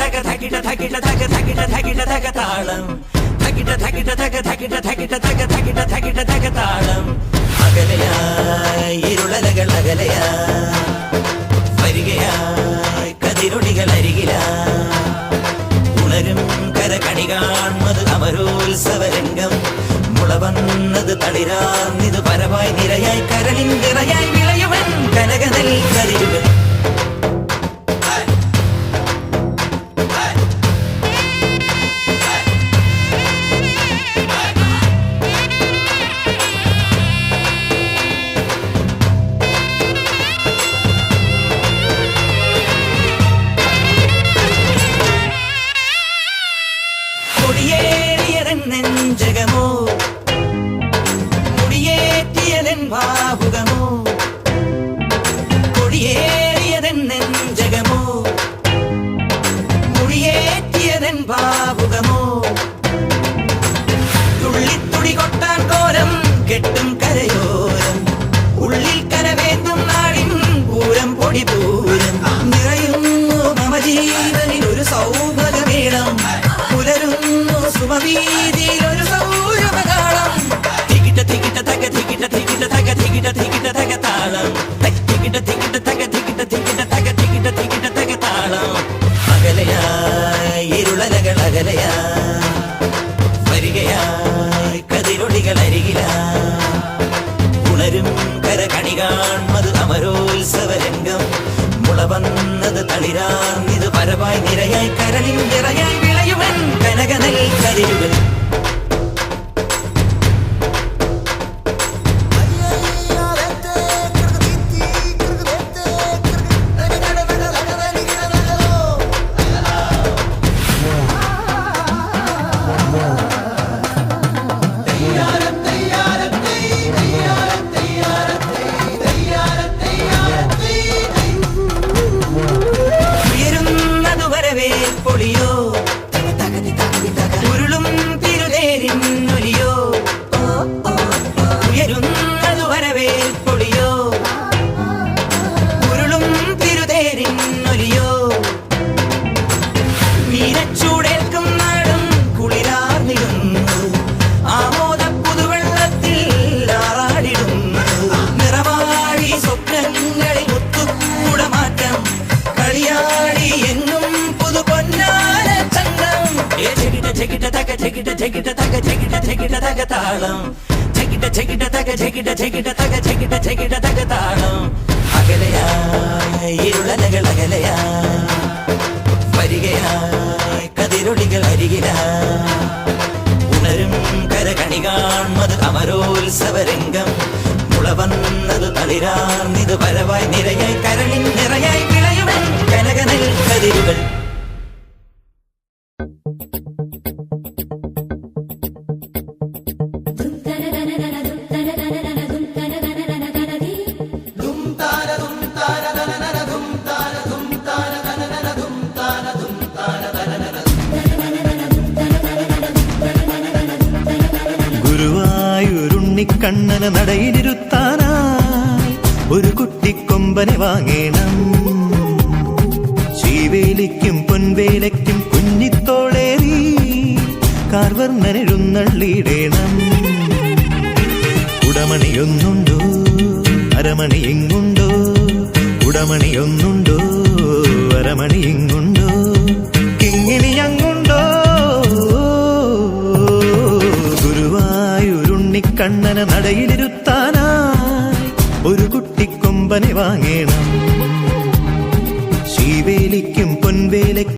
തക തകിട തകിട തക തകിട തകിട തക താളം. തകിട തകിട തക തകിട തകിട തക തകിട തകിട തക താളം. അകലയായി ഇരുളലകൾ അകലയായി വരികയായി കതിരൊടികൾ അരികിലായി. ഉണരും കരകണി കാൺമത് അമരോത്സവരംഗം. മുളവന്നത് തളിരാർന്നിത് പരമായി നിരയായി കരളിൻ നിറയായി വിളയുവൻ. നെഞ്ചകമോ കൊടിയേറ്റിയതൻ ഭാവുകമോ? കൊടിയേറിയതൻ നെഞ്ചകമോ? കൊടിയേറ്റിയതൻ ഭാവുകമോ? തുള്ളിത്തുടി കൊട്ടാൻ കോരം കെട്ടും കരയോരം. ഉള്ളിൽ കരവേന്തും നാടിൻ പൂരം പൊടി പൂരം. നിറയുന്നു മമ ജീവനിൽ ഒരു സൗഭഗമേളം പുലരുന്നു സുമവീതിയിൽ അകലയായി ഇരുളലകൾ അകലയായി വരികയായി കതിരൊടികൾ അരികിലായി ഉണരും കരകണി കാൺമത് അമരോത്സവരംഗം. മുളവന്നത് തളിരാർന്നിത് പരവായി നിരയായി കരളിൻ നിറയായി വിളയുവൻ കനകനൽ ചെകിട ചെകിട തക ചെകിട ചെകിട തക താളം ചെകിട ചെകിട തക ചെകിട ചെകിട തക ചെകിട ചെകിട തക താളം അകലയായി ഇരുളലകൾ അകലയായി വരികയായി കതിരൊടികൾ അരികിലായി ഉണരും കരകണി കാൺമത് അമരോത്സവരംഗം മുളവന്നത് തളിരാർന്നിത് പരവായി നിരയായി കരളിൻ നിറയായി വിളയുവൻ കനകനൽ കതിരുകൾ ഗുരുവായൂരുണ്ണിക്കണ്ണന നടയിലിരുത്താനായി ഒരു കുട്ടിക്കൊമ്പനെ വാങ്ങേണം. ശീവേലിക്കും പൊൻവേലയ്ക്കും കുഞ്ഞിത്തോളേറി കാർവർണനെഴുന്നള്ളിയിടേണം ഉടമണിയൊന്നുണ്ടോ അരമണി ഇങ്ങുണ്ടോ? ഉടമണിയൊന്നുണ്ടോ അരമണി എങ്ങുണ്ടോ നടയിലിരുത്താനായി ഒരു കുട്ടിക്കൊമ്പനെ വാങ്ങേണം. ശ്രീവേലിക്കും പൊൻവേലയ്ക്കും